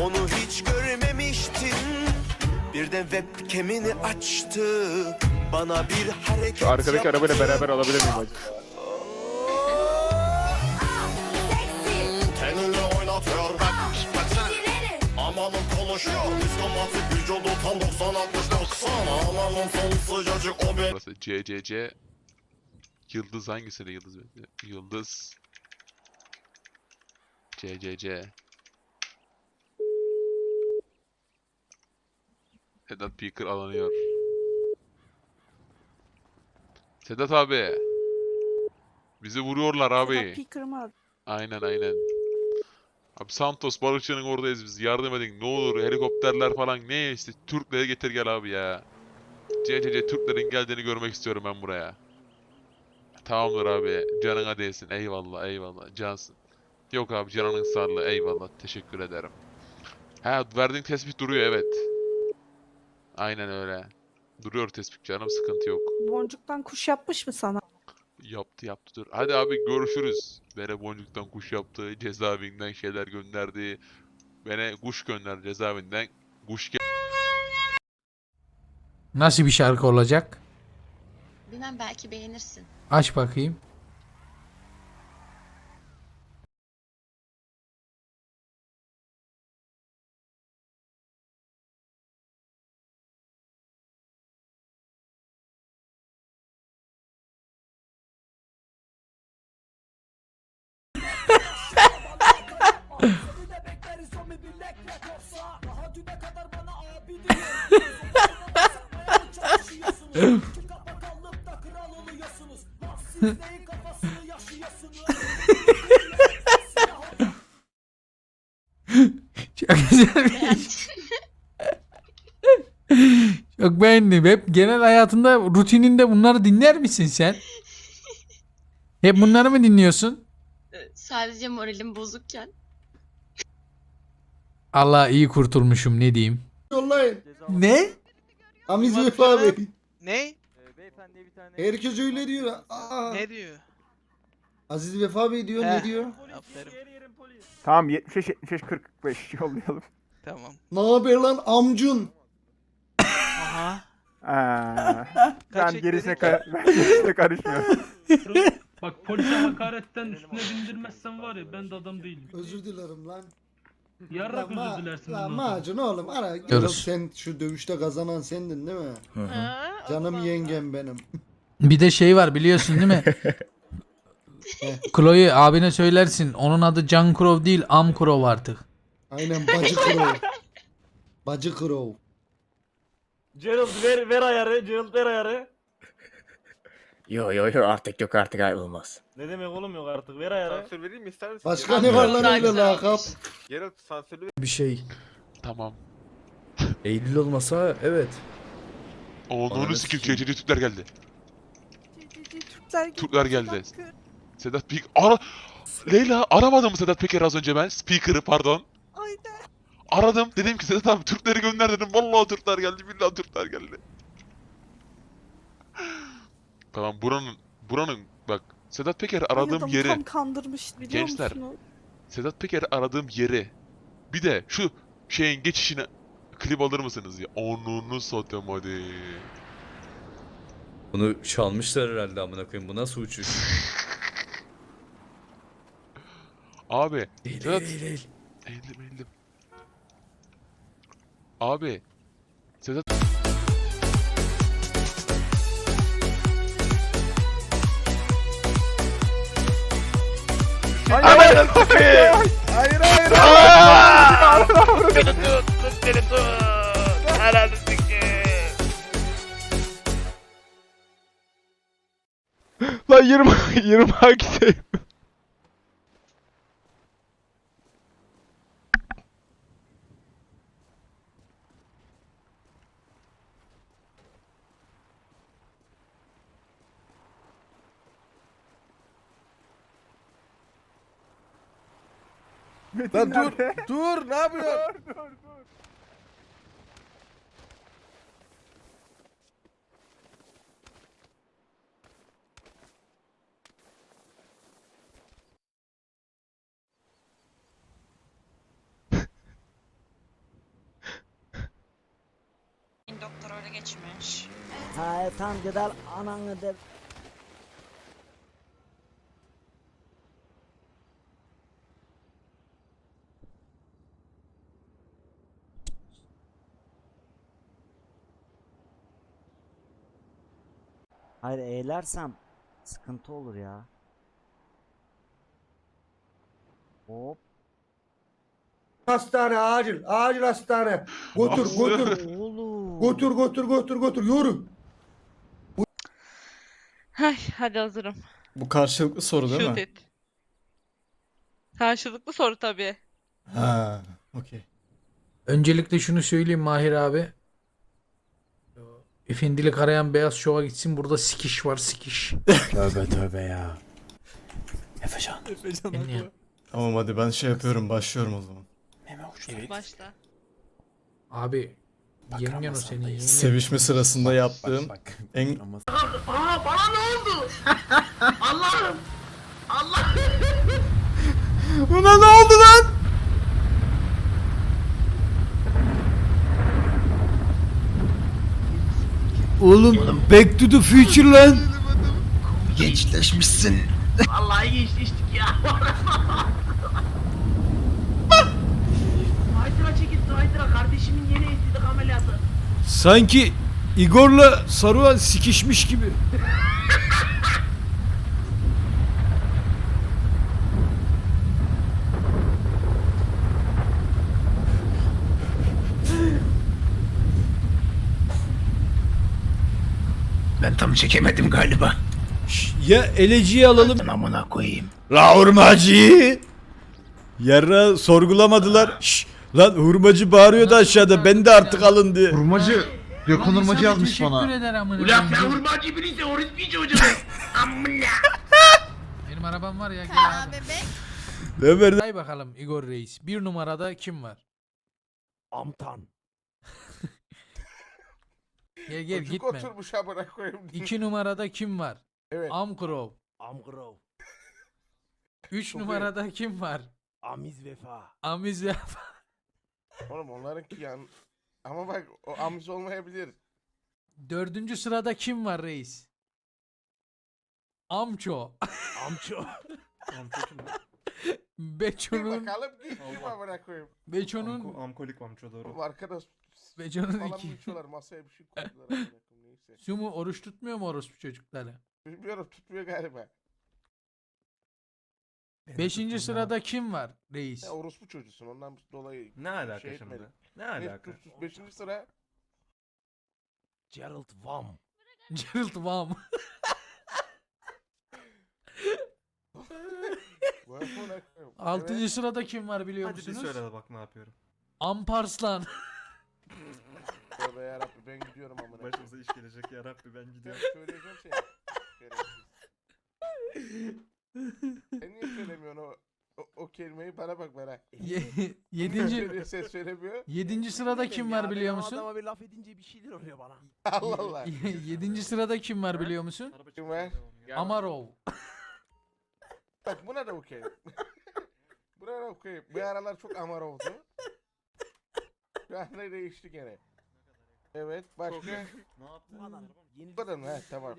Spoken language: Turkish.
Onu hiç görmemiştin Birden webcam'ini açtı Bana bir hareket Şu arkadaki yaptı. arabayla beraber alabilir miyim acaba? Kendini oynatıyor bak baksana Amanın konuşuyor Diskomatik vücudu tam 90 60 90 Amanın sonu sıcacık o be Burası CCC Yıldız hangisine yıldız? Yıldız CCC Sedat Peaker alınıyor. Sedat abi. Bizi vuruyorlar abi. Picker'ımı al. Aynen aynen. Abi Santos balıkçının oradayız biz. Yardım edin. Ne olur helikopterler falan ne işte Türkleri getir gel abi ya. CCC Türklerin geldiğini görmek istiyorum ben buraya. Tamamdır abi. Canına değsin. Eyvallah eyvallah. Cansın. Yok abi canının sağlığı. Eyvallah. Teşekkür ederim. Ha verdiğin tespit duruyor evet. Aynen öyle. Duruyor tespit canım sıkıntı yok. Boncuktan kuş yapmış mı sana? Yaptı yaptı dur. Hadi abi görüşürüz. Bana boncuktan kuş yaptı. Cezaevinden şeyler gönderdi. Bana kuş gönderdi cezaevinden. Kuş gel- Nasıl bir şarkı olacak? Bilmem belki beğenirsin. Aç bakayım. Çok güzelmiş. Çok beğendim. Hep genel hayatında rutininde bunları dinler misin sen? Hep bunları mı dinliyorsun? Sadece moralim bozukken. Allah iyi kurtulmuşum ne diyeyim. Yollayın. Ne? Amiz Vefa Bey. Ne? Herkes öyle diyor. Aa, Ne diyor? Aziz Vefa Bey diyor Heh. ne diyor? Aferin. Tamam 75 75 45 yollayalım. Tamam. Ne haber lan amcun? Aha. Aa, Kaç ben gerisine, ben gerisine karışmıyorum. Bak polise hakaretten üstüne bindirmezsen var ya ben de adam değilim. Özür dilerim lan. Yarrak özür dilersin bundan sonra. macun oğlum ara. Görüş. sen şu dövüşte kazanan sendin değil mi? Ha, o Canım zaman- yengem benim. Bir de şey var biliyorsun değil mi? Chloe abine söylersin. Onun adı Can Crow değil Am Crow artık. Aynen bacı kro. bacı kro. Gerald ver, ver ayarı, Gerald ver ayarı. Yo yo yo artık yok artık ay olmaz. Ne demek oğlum yok artık ver ayarı. Sansür vereyim mi ister misin? Başka ne var lan öyle lakap? Geralt sansürlü Bir şey. Tamam. Eylül olmasa evet. Onu sikim. CCC Türkler geldi. Türkler, Türkler geldi. Sedat Peker ara Leyla aramadım mı Sedat Peker az önce ben? Speaker'ı pardon. Aynen. Aradım. Dedim ki Sedat abi Türkleri gönder dedim. Vallahi Türkler geldi. Billahi Türkler geldi. Tamam buranın buranın bak Sedat Peker aradığım Adamı yeri Tam kandırmış biliyor Gençler. musunuz? Sedat Peker aradığım yeri bir de şu şeyin geçişine klip alır mısınız ya? Onunu satayım hadi. Bunu çalmışlar herhalde amına koyayım. Bu nasıl uçuş? Abi Değil Sedat değil değil. eğildim eğildim. Abi Sedat Hayır hayır. Hayır hayır. Beni tut, tut beni tut. Ananı sikeyim. Lan 20 20 Metin Lan dur, nerede? dur, ne yapıyorsun? dur dur dur. Doktor öyle geçmiş. Ha tam güzel ananı de Hayır eğlersem sıkıntı olur ya. Hop. Hastane acil. Acil hastane. Götür götür. Oğlum. Götür götür götür götür. Yürü. Hay, hadi hazırım. Bu karşılıklı soru Shoot it. Karşılıklı soru tabii. Ha, okey. Öncelikle şunu söyleyeyim Mahir abi. Efendilik arayan beyaz şova gitsin. Burada sikiş var sikiş. Tövbe tövbe ya. Efecan. Yani Tamam hadi ben şey yapıyorum başlıyorum o zaman. Başla. abi yengen o senin yengen. Sevişme sırasında yaptığım en Aa bana ne oldu? Allah'ım. Allah. Buna ne oldu lan? Oğlum Back to the Future lan. Gençleşmişsin Vallahi geçti içtik ya. Haydıra çekildi Haydıra kardeşimin yeni estetik ameliyatı. Sanki Igor'la Saruhan sikişmiş gibi. Ben tam çekemedim galiba Ya eleciyi alalım. Amına koyayım La hurmacı. Yarra sorgulamadılar. Şş, lan hurmacı bağırıyordu aşağıda. Ben de artık alın diye. Hurmacı. Gökhan Hurmacı yazmış bana. Ulan ben hurmacı biriyse orası bir çocuğum. Amına. Benim arabam var ya gel abi. bebek. Ne verdi? Hay bakalım Igor Reis. Bir numarada kim var? Amtan Gel gel gitme. oturmuş amına koyayım İki numarada kim var? Evet. Amkrov. Amgrov Üç Çok iyi. numarada kim var? Amiz vefa Amiz ve Oğlum onlarınki yan Ama bak o amiz olmayabilir Dördüncü sırada kim var reis? Amço. Amço Bir Beço'nun bakalım kim amına koyayım Beço'nun Amkolik amco doğru. Oğlum arkada Beço'nun falan mı iki. içiyorlar masaya bir şey koydular amına koyayım neyse Sumu oruç tutmuyor mu orospu çocukları? Bilmiyorum tutmuyor galiba Beşinci sırada kim var reis? Ya orospu çocuğusun ondan dolayı Ne alaka şey şimdi? etmedim. Ne Beş, dur, dur, beşinci sıra Gerald Vam Gerald Vam. Bu amına koyayım. Altıncı Evet. sırada kim var biliyor musunuz? bak ne yapıyorum. Amparslan. Tövbe yarabbim ben gidiyorum amına koyayım. iş gelecek ya Rabbi ben Ben söyleyeceğim seni. Şerefsiz. Sen niye söylemiyorsun o, o, o kelimeyi bana bak bana. Ye- yedinci Söylüyor, ses söylemiyor. yedinci sırada kim var biliyor musun? bir laf edince bir şeyler oluyor bana. Allah Allah. Yedinci sırada kim var biliyor musun? Kim var? Amarov. Bak buna da okey. buna da okey. Bu aralar çok amar oldu. Şu anda değişti gene. Evet başka. Ne yaptın? Bu kadar mı? He tamam.